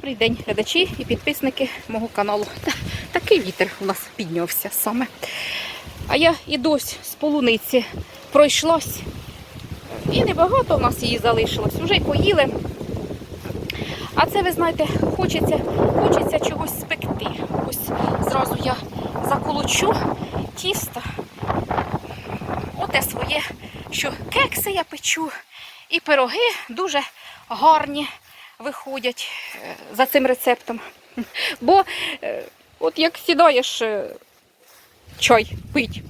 Добрий день, глядачі і підписники мого каналу. Та, такий вітер у нас піднявся саме. А я і дось з полуниці пройшлась. І небагато у нас її залишилось. Вже й поїли. А це, ви знаєте, хочеться, хочеться чогось спекти. Ось зразу я заколочу тісто. Оте своє, що кекси я печу, і пироги дуже гарні виходять е, за цим рецептом. Бо е, от як сідаєш е, чай пить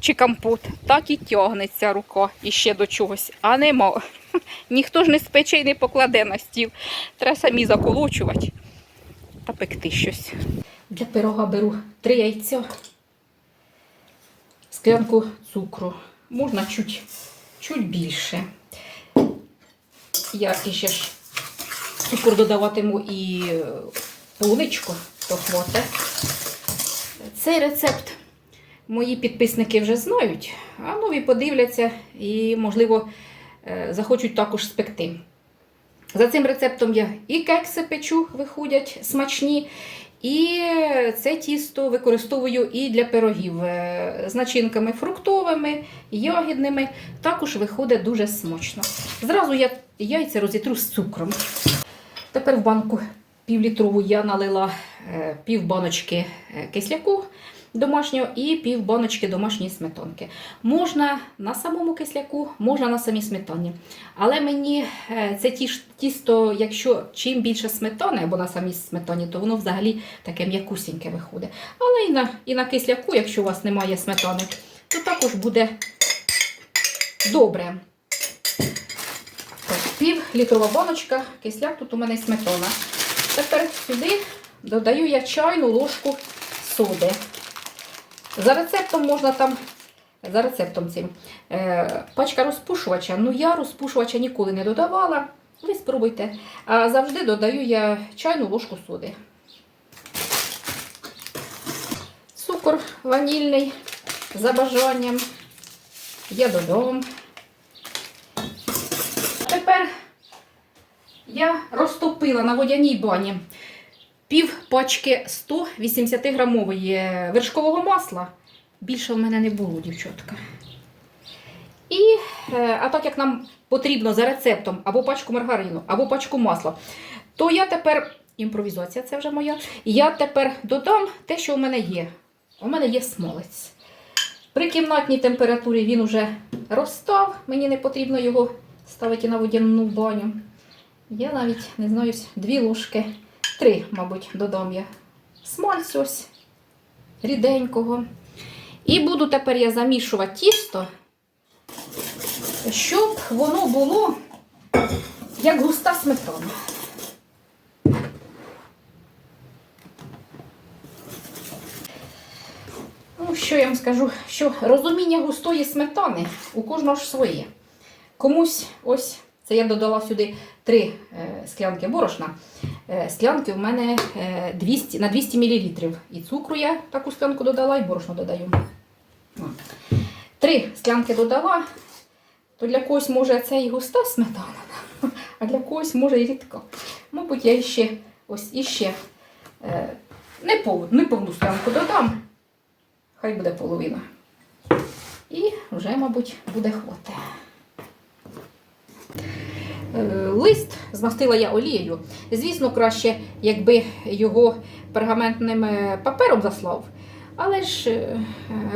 чи компот, так і тягнеться рука іще до чогось, а нема. Ніхто ж не спече і не покладе на стіл. Треба самі заколочувати та пекти щось. Для пирога беру три яйця, склянку цукру. Можна чуть, чуть більше. Я іще ж цукор додаватиму і е, полуничку, то. Цей рецепт мої підписники вже знають, а нові подивляться і, можливо, е, захочуть також спекти. За цим рецептом я і кекси печу, виходять смачні, і це тісто використовую і для пирогів е, з начинками фруктовими, ягідними. Також виходить дуже смачно. Зразу я яйця розітру з цукром. Тепер в банку півлітрову я налила е, пів баночки е, кисляку домашнього і пів баночки домашньої сметанки. Можна на самому кисляку, можна на самій сметані. Але мені е, це тісто, якщо чим більше сметани або на самій сметані, то воно взагалі таке м'якусіньке виходить. Але і на, і на кисляку, якщо у вас немає сметани, то також буде добре. Літрова баночка, кисляк, тут у мене сметана. Тепер сюди додаю я чайну ложку соди. За рецептом можна там, за рецептом цим, е, пачка розпушувача. Ну я розпушувача ніколи не додавала. Ви спробуйте. А завжди додаю я чайну ложку соди. Цукор ванільний за бажанням. Я додам. Тепер я розтопила на водяній бані пів пачки 180 грамової вершкового масла. Більше в мене не було, дівчатка. І, е, а так як нам потрібно за рецептом або пачку маргарину, або пачку масла, то я тепер, імпровізація це вже моя, я тепер додам те, що у мене є. У мене є смолець. При кімнатній температурі він уже розстав, мені не потрібно його ставити на водяну баню. Я навіть не знаю, дві ложки, три, мабуть, додам я смальцю ось ріденького. І буду тепер я замішувати тісто, щоб воно було як густа сметана. Ну, що я вам скажу, що розуміння густої сметани у кожного ж своє. Комусь ось це я додала сюди три е, склянки борошна. Е, склянки в мене е, 200, на 200 мл. І цукру я таку склянку додала, і борошно додаю. Три склянки додала, то для когось може це і густа сметана, а для когось може і рідка. Мабуть, я ще ось іще е, не повну, не повну склянку додам. Хай буде половина. І вже, мабуть, буде хвати. Е, Лист змастила я олією. Звісно, краще, якби його пергаментним е, папером заслав. Але ж е,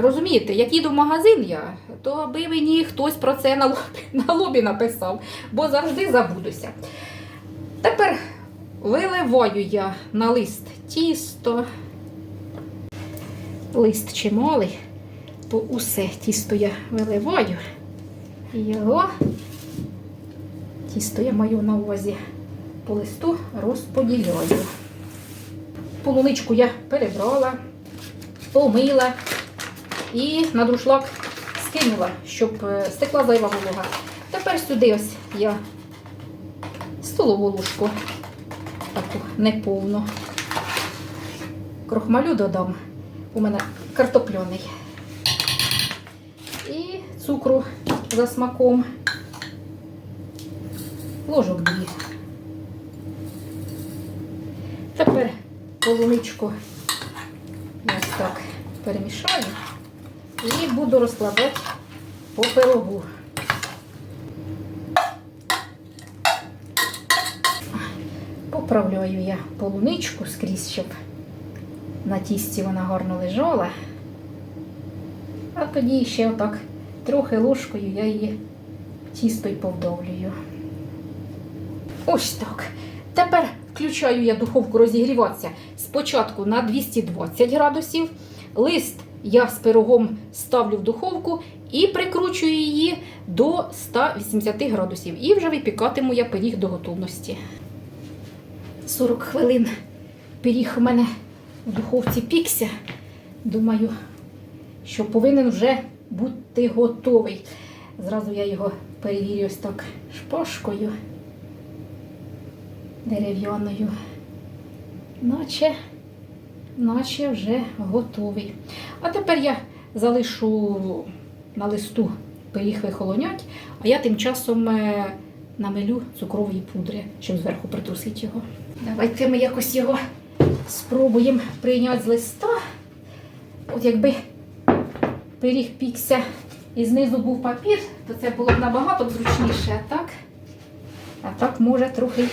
розумієте, як їду в магазин я, то аби мені хтось про це на лобі, на лобі написав, бо завжди забудуся. Тепер виливаю я на лист тісто. Лист чималий, то усе тісто я виливаю. Його тісто я маю на увазі по листу розподіляю. Полуничку я перебрала, помила і на друшлак скинула, щоб е, стекла зайва волога. Тепер сюди ось я столову ложку, таку неповну. Крохмалю додам. У мене картопляний. І цукру за смаком. Ложок дві. Тепер полуничку ось так перемішаю і буду розкладати по пирогу. Поправляю я полуничку скрізь, щоб на тісті вона гарно лежала. А тоді ще отак трохи ложкою я її тісто й повдовлюю. Ось так. Тепер включаю я духовку розігріватися спочатку на 220 градусів. Лист я з пирогом ставлю в духовку і прикручую її до 180 градусів. І вже випікатиму я пиріг до готовності. 40 хвилин пиріг у мене в духовці пікся. Думаю, що повинен вже бути готовий. Зразу я його перевірю ось так шпажкою дерев'яною. Наче, наче вже готовий. А тепер я залишу на листу пиріг вихолонять, а я тим часом е, намелю цукрової пудри, щоб зверху притрусити його. Давайте ми якось його спробуємо прийняти з листа. От якби пиріг пікся і знизу був папір, то це було б набагато зручніше, а так? А так може трохи і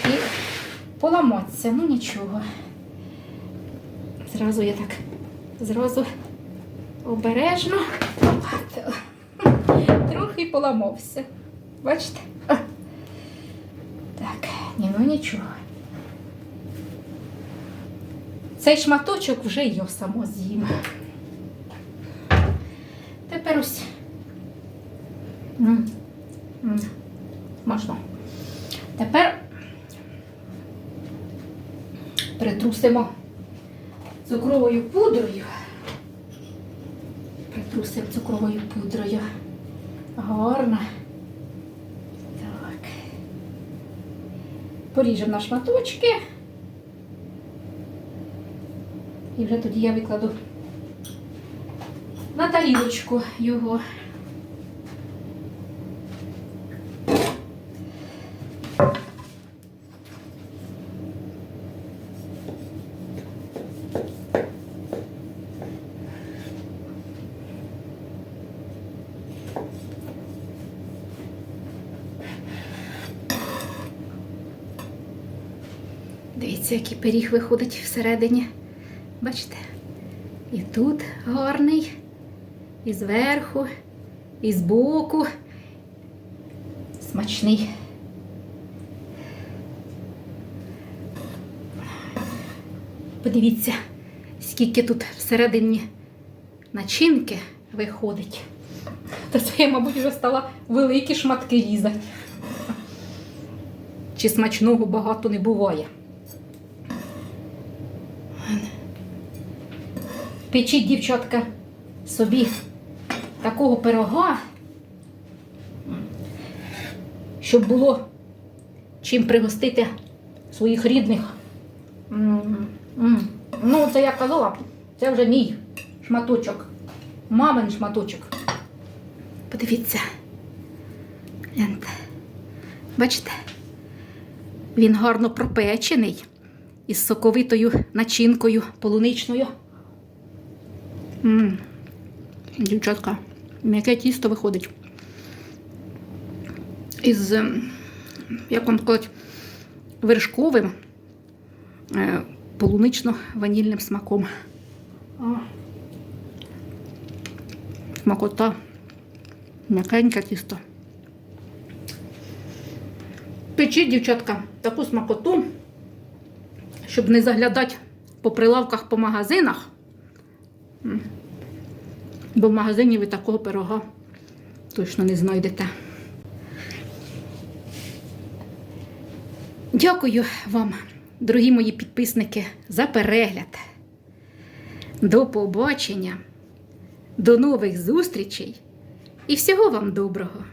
поламатися, ну нічого. Зразу я так, зразу обережно. Трохи поламався. Бачите? Так, ні, ну нічого. Цей шматочок вже я само з'їм. Тепер ось. М, м, Смачно. Тепер притрусимо цукровою пудрою. Притрусимо цукровою пудрою. Гарно. Так. Поріжемо на шматочки. І вже тоді я викладу на тарілочку його. Дивіться, який пиріг виходить всередині. Бачите? І тут гарний, і зверху, і збоку. Смачний. Подивіться, скільки тут всередині начинки виходить. То це я, мабуть, вже стала великі шматки різати. Чи смачного багато не буває. Печіть, дівчатка, собі такого пирога, щоб було чим пригостити своїх рідних. М, м. Ну, це я казала, це вже мій шматочок, мамин шматочок. Подивіться. Гляньте. Бачите? Він гарно пропечений із соковитою начинкою полуничною. М, Дівчатка, м'яке тісто виходить. Із, ем, як вам сказати, вершковим е, полунично-ванільним смаком. Смакота. М'якеньке тісто. Печіть, дівчатка, таку смакоту, щоб не заглядати по прилавках по магазинах. Бо в магазині ви такого пирога точно не знайдете. Дякую вам, дорогі мої підписники, за перегляд. До побачення, до нових зустрічей і всього вам доброго!